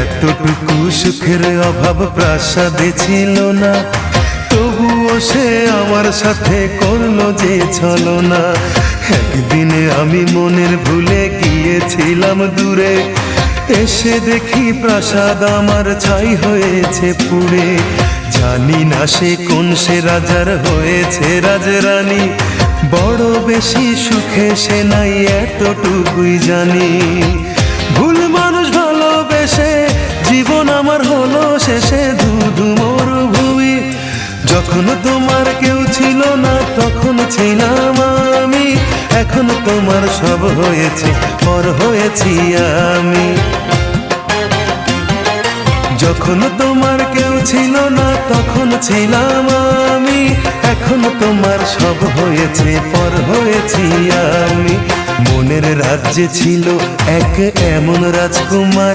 এতটুকু সুখের অভাব প্রাসাদে ছিল না। তবুও সে আমার সাথে করল যে না একদিনে আমি মনের ভুলে গিয়েছিলাম দূরে। এসে দেখি প্রাসাদ আমার ছাই হয়েছে পুড়ে। জানি না সে কোন সে রাজার হয়েছে রাজরানী। বড় বেশি সুখে সে নাই এতটুকুই জানি। ভুল হলো শেষে ধুধু মরুভূমি। যখন তোমার কেউ ছিল না, তখন ছিলাম আমি। এখন তোমার সব হয়েছে, পর হয়েছি আমি। যখন তোমার কেউ ছিল না, তখন ছিলাম আমি। এখন তোমার সব হয়েছে, পর হয়েছি আমি। মনের রাজ্যে ছিল এক এমন রাজকুমার।